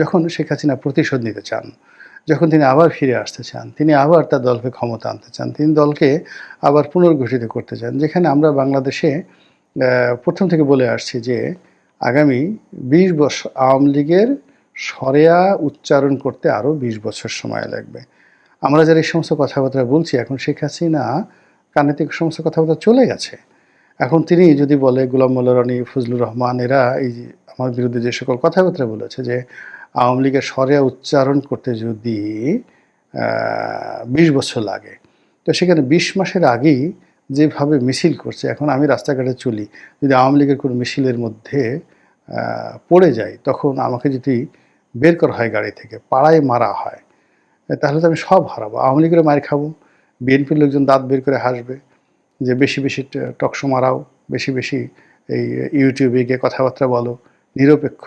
যখন শেখ হাসিনা প্রতিশোধ নিতে চান, যখন তিনি আবার ফিরে আসতে চান, তিনি আবার তার দলকে ক্ষমতা আনতে চান, তিনি দলকে আবার পুনর্গঠিত করতে চান, যেখানে আমরা বাংলাদেশে প্রথম থেকে বলে আসছি যে আগামী বিশ বছর আওয়ামী লীগের সরেয়া উচ্চারণ করতে আরও বিশ বছর সময় লাগবে। আমরা যারা এই সমস্ত কথাবার্তা বলছি, এখন শেখ হাসিনা কানে থেকে সমস্ত কথাবার্তা চলে গেছে। এখন তিনি যদি বলে গোলাম মোল্লা রনি, ফজলুর রহমান, এরা এই আমার বিরুদ্ধে যে সকল কথাবার্তা বলেছে যে আওয়ামী লীগের স্বরে উচ্চারণ করতে যদি বিশ বছর লাগে, তো সেখানে বিশ মাসের আগেই যেভাবে মিছিল করছে, এখন আমি রাস্তাঘাটে চলি, যদি আওয়ামী লীগের কোনো মিছিলের মধ্যে পড়ে যাই, তখন আমাকে যদি বের করা হয় গাড়ি থেকে, পাড়ায় মারা হয়, তাহলে তো আমি সব হারাবো, আওয়ামী লীগের মার খাব, বিএনপির লোকজন দাঁত বের করে হাসবে যে বেশি বেশি টকশো মারাও, বেশি বেশি এই ইউটিউবে গিয়ে কথাবার্তা বলো, নিরপেক্ষ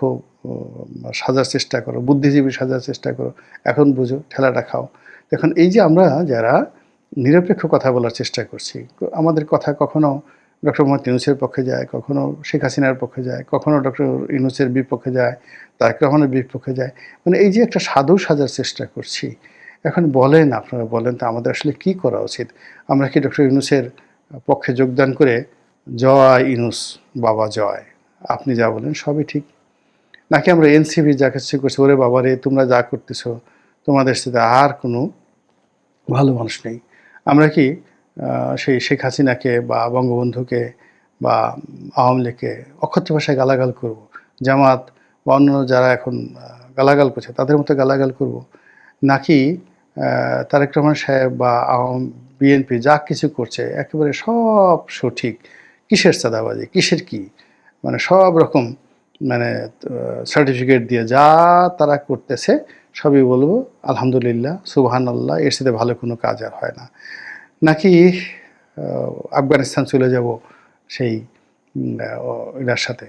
সাজার চেষ্টা করো, বুদ্ধিজীবী সাজার চেষ্টা করো, এখন বুঝো, ঠেলাটা খাও। এখন এই যে আমরা যারা নিরপেক্ষ কথা বলার চেষ্টা করছি আমাদের কথা কখনো ডক্টর মোহাম্মদ ইউনুসের পক্ষে যায়, কখনো শেখ হাসিনার পক্ষে যায়, কখনো ডক্টর ইউনুসের বিপক্ষে যায়, তারেক রহমানের বিপক্ষে যায় মানে এই যে একটা সাধু সাজার চেষ্টা করছি, এখন বলেন আপনারা, বলেন তো আমাদের আসলে কি করা উচিত? আমরা কি ডক্টর ইউনুসের পক্ষে যোগদান করে জয় ইনুস, বাবা জয়। আপনি যা বলেন সবই ঠিক। নাকি আমরা এনসিবি যা কিছু করছি, ওরে বাবা রে, তোমরা যা করতেছো, তোমাদের সাথে আর কোনো ভালো মানুষ নেই। আমরা কি সেই শেখ হাসিনাকে বা বঙ্গবন্ধুকে বা আওয়ামী লীগকে অক্ষত্য ভাষায় গালাগাল করব? জামাত বা অন্যান্য যারা এখন গালাগাল করছে, তাদের মতো গালাগাল করব? নাকি তারেক রহমান সাহেব বা বিএনপি যা কিছু করছে, একেবারে সব সঠিক। কিসের চাঁদাবাজি? কিসের কি? মানে সব রকম মানে সার্টিফিকেট দিয়ে যা তারা করতেছে, সবই বলব, আলহামদুলিল্লাহ সুবহান আল্লাহ এর সাথে ভালো কোনো কাজ আর হয় না। নাকি আফগানিস্তান চলে যাব সেই এটার সাথে,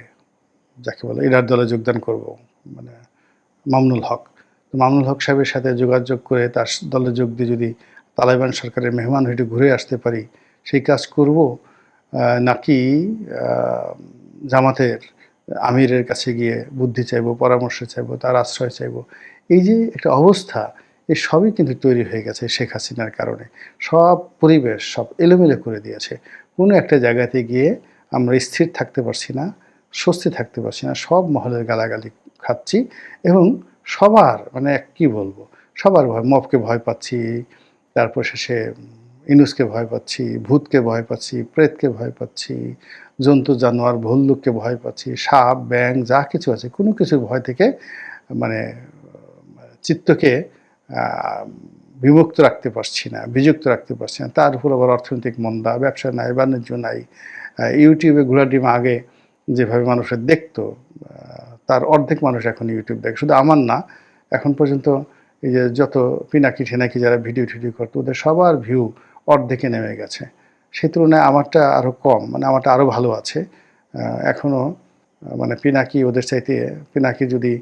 যাকে বলে, ইরার দলে যোগদান করব মানে মামনুল হক। তো মামুনুল হক সাহেবের সাথে যোগাযোগ করে তার দলে যোগ দিয়ে যদি তালেবান সরকারের মেহমান হয়ে ঘুরে আসতে পারি, সেই কাজ করব নাকি জামাতের আমিরের কাছে গিয়ে বুদ্ধি চাইব, পরামর্শ চাইব, তার আশ্রয় চাইব? এই যে একটা অবস্থা এই সবই কিন্তু তৈরি হয়ে গেছে শেখ হাসিনার কারণে। সব পরিবেশ, সব এলোমেলো করে দিয়েছে। কোনো একটা জায়গাতে গিয়ে আমরা স্থির থাকতে পারছি না, স্বস্তি থাকতে পারছি না, সব মহলের গালাগালি খাচ্ছি এবং সবার মানে এক কী বলব, সবার ভয় মবকে ভয় পাচ্ছি, তারপর শেষে ইনুসকে ভয় পাচ্ছি, ভূতকে ভয় পাচ্ছি, প্রেতকে ভয় পাচ্ছি, জন্তু, জানোয়ার, ভল্লুককে ভয় পাচ্ছি, সাপ ব্যাং যা কিছু আছে, কোনো কিছুর ভয় থেকে মানে চিত্তকে বিমুক্ত রাখতে পারছি না, বিযুক্ত রাখতে পারছি না। তার উপর আবার অর্থনৈতিক মন্দা, ব্যবসা নাই, বাণিজ্য নাই ইউটিউবে ঘোড়াডিম আগে যেভাবে মানুষের দেখতো তার অর্ধেক মানুষ এখন ইউটিউব দেখে। শুধু আমার না, এখন পর্যন্ত এই যে যত পিনাকি ঠেনাকি যারা ভিডিও টিডিও করতো, ওদের সবার ভিউ অর্ধেকে নেমে গেছে। সেই তুলনায় আমারটা আরও কম মানে আমারটা আরও ভালো আছে। এখনও মানে পিনাকি ওদের চাইতে, পিনাকি যদি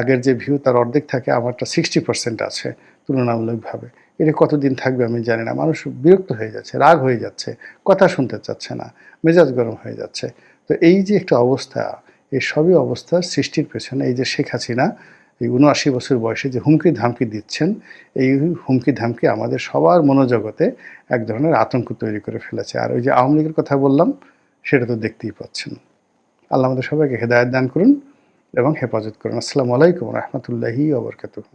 আগের যে ভিউ তার অর্ধেক থাকে, আমারটা সিক্সটি পার্সেন্ট আছে তুলনামূলকভাবে। এটা কতদিন থাকবে আমি জানি না। মানুষ বিরক্ত হয়ে যাচ্ছে, রাগ হয়ে যাচ্ছে, কথা শুনতে চাচ্ছে না, মেজাজ গরম হয়ে যাচ্ছে। তো এই যে একটা অবস্থা এই সবই অবস্থার সৃষ্টির পেছনে। এই যে শেখ হাসিনা, এই উনআশি বছর বয়সে যে হুমকি ধামকি দিচ্ছেন, এই হুমকি ধামকি আমাদের সবার মনোজগতে এক ধরনের আতঙ্ক তৈরি করে ফেলেছে। আর ওই যে আওয়ামী লীগের কথা বললাম, সেটা তো দেখতেই পাচ্ছেন। আল্লাহ আমাদের সবাইকে হেদায়ত দান করুন এবং হেফাজত করুন। আসসালামু আলাইকুম রহমতুল্লাহি ওবরকাতুহ